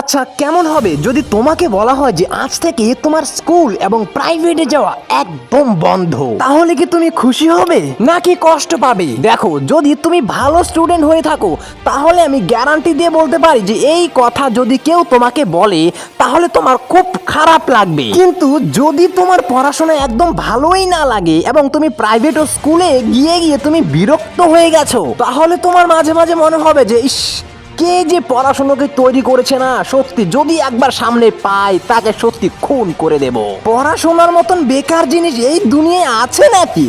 আচ্ছা কেমন হবে যদি তোমাকে বলা হয় যে আজ থেকে তোমার স্কুল এবং প্রাইভেটে যাওয়া একদম বন্ধ? তাহলে কি তুমি খুশি হবে? নাকি কষ্ট পাবে? দেখো, যদি তুমি ভালো স্টুডেন্ট হয়ে থাকো, তাহলে আমি গ্যারান্টি দিয়ে বলতে পারি যে এই কথা যদি কেউ তোমাকে বলে, তাহলে তোমার খুব খারাপ লাগবে। কিন্তু যদি তোমার পড়াশোনা একদম ভালোই না লাগে এবং তুমি প্রাইভেট ও স্কুলে গিয়ে গিয়ে তুমি বিরক্ত হয়ে গেছো, তাহলে তোমার মাঝে মাঝে মনে হবে যে, ইস কে যে পড়াশোনাকে তৈরি করেছে না, সত্যি যদি একবার সামনে পাই তাকে সত্যি খুন করে দেব। পড়াশোনার মতন বেকার জিনিস এই দুনিয়ায় আছে নাকি?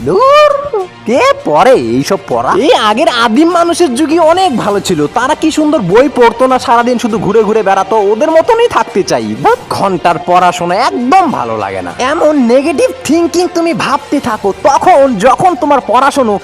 কে পড়ে এইসব পড়া? এই আগের আদিম মানুষের যুগে অনেক ভালো ছিল। তারা কি সুন্দর বই পড়তো না, সারাদিন শুধু ঘুরে ঘুরে বেড়াতো? ওদের মতনই থাকতে চাই। ঘণ্টার পড়াশোনা একদম ভালো লাগে না। এমন নেগেটিভ থিঙ্কিং তুমি ভাবতে থাকো, তখন যখন তোমার পড়াশোনা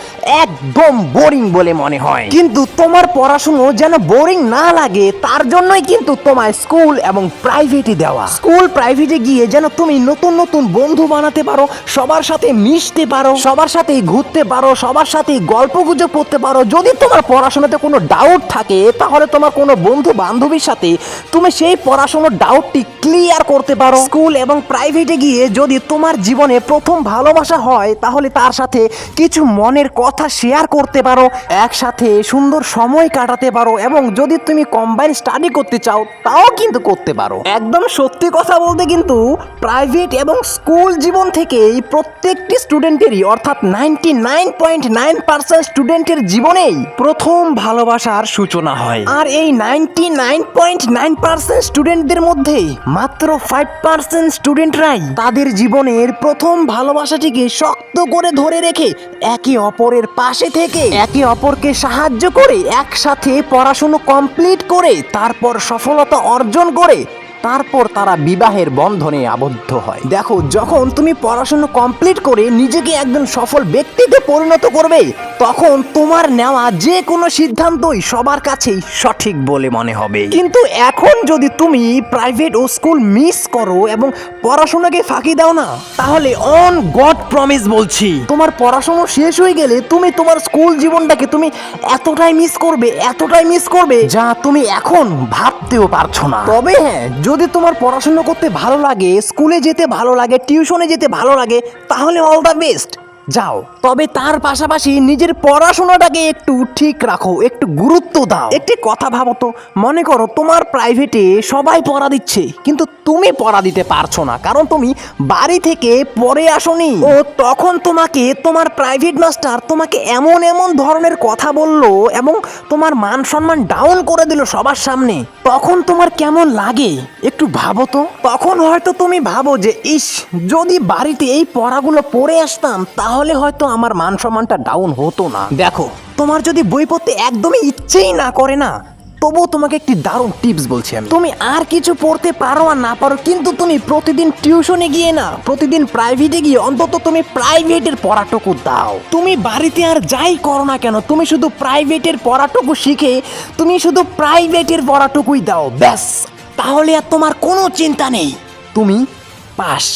একদম বোরিং বলে মনে হয়। কিন্তু তোমার পড়াশুনো যেন বোরিং না লাগে, তার জন্যই কিন্তু তোমায় স্কুল এবং প্রাইভেটে দেওয়া। স্কুল প্রাইভেটে গিয়ে যেন তুমি নতুন নতুন বন্ধু বানাতে পারো, সবার সাথে মিশতে পারো, সবার সাথে ঘুরতে পারো, সবার সাথে গল্প গুজব করতে পারো। যদি তোমার পড়াশোনাতে কোনো ডাউট থাকে, তাহলে তোমার কোনো বন্ধু বান্ধবীর সাথে তুমি সেই পড়াশোনার ডাউটটি ক্লিয়ার করতে পারো। স্কুল এবং প্রাইভেটে গিয়ে যদি তোমার জীবনে প্রথম ভালোবাসা হয়, তাহলে তার সাথে কিছু মনের কথা শেয়ার করতে পারো, একসাথে সুন্দর সময় কাটাতে পারো এবং যদি তুমি কম্বাইন স্টাডি করতে চাও, তাও কিন্তু করতে পারো। একদম সত্যি কথা বলতে কিন্তু প্রাইভেট এবং স্কুল জীবন থেকেই প্রত্যেকটি স্টুডেন্টেরই অর্থাৎ ninety nine point nine percent স্টুডেন্টের জীবনেই প্রথম ভালোবাসার সূচনা হয়। আর এই ninety nine point nine percent স্টুডেন্টদের মধ্যে মাত্র ফাইভ পার্সেন্ট স্টুডেন্টরাই তাদের জীবনের প্রথম ভালোবাসাটিকে শক্ত করে ধরে রেখে একে অপরের পাশে থেকে একে অপরকে সাহায্য করে একসাথে পড়াশুনো কমপ্লিট করে তারপর সফলতা অর্জন করে তারপর তারা বিবাহের বন্ধনে আবদ্ধ হয়। দেখো, যখন তুমি পড়াশোনা কমপ্লিট করে নিজেকে একজন সফল ব্যক্তিতে পরিণত করবে, তখন তোমার নেওয়া যে কোনো সিদ্ধান্তই সবার কাছেই সঠিক বলে মনে হবে। কিন্তু এখন যদি তুমি প্রাইভেট ও স্কুল মিস করো এবং পড়াশোনাকে ফাঁকি দাও না, তাহলে অন গড প্রমিস বলছি। তোমার পড়াশোনা শেষ হয়ে গেলে তুমি তোমার স্কুল জীবনটাকে তুমি এতটাই মিস করবে, এতটাই মিস করবে, যা তুমি এখন ভাবতেও পারছ না। তবে হ্যাঁ যদি তোমার পড়াশুনো করতে ভালো লাগে, স্কুলে যেতে ভালো লাগে, টিউশনে যেতে ভালো লাগে, তাহলে অল দ্য বেস্ট যাও। তবে তার পাশাপাশি নিজের পড়াশোনাটাকে একটু ঠিক রাখো একটু গুরুত্ব দাও। একটি কথা ভাবো তো। মনে করো তোমার প্রাইভেটে সবাই পড়া দিচ্ছে কিন্তু তুমি পড়া দিতে পারছ না কারণ তুমি বাড়ি থেকে পড়ে আসনি। ও তখন তোমাকে তোমার প্রাইভেট মাস্টার তোমাকে এমন এমন ধরনের কথা বলল এবং তোমার মান সম্মান ডাউন করে দিল সবার সামনে। তখন তোমার কেমন লাগে? একটু ভাবো তো। তখন হয়তো তুমি ভাবো যে ইস যদি বাড়িতে এই পড়াগুলো পড়ে আসতাম তাহলে হয়তো আমার মান সম্মানটা ডাউন হতো না। দেখো, তোমার যদি বই পড়তে একদমই ইচ্ছেই না করে না, তবুও তোমাকে একটি দারুণ টিপস বলছি আমি। তুমি আর কিছু পড়তে পারো আর না পারো, কিন্তু তুমি প্রতিদিন টিউশনে গিয়ে না, প্রতিদিন প্রাইভেটে গিয়ে অন্তত তুমি প্রাইভেটের পড়াটুকু দাও। তুমি বাড়িতে আর যাই করো না কেন, তুমি শুধু প্রাইভেটের পড়াটুকু শিখে, তুমি শুধু প্রাইভেটের পড়াটুকুই দাও, ব্যাস। তাহলে আর তোমার কোনো চিন্তা নেই। তুমি পাস।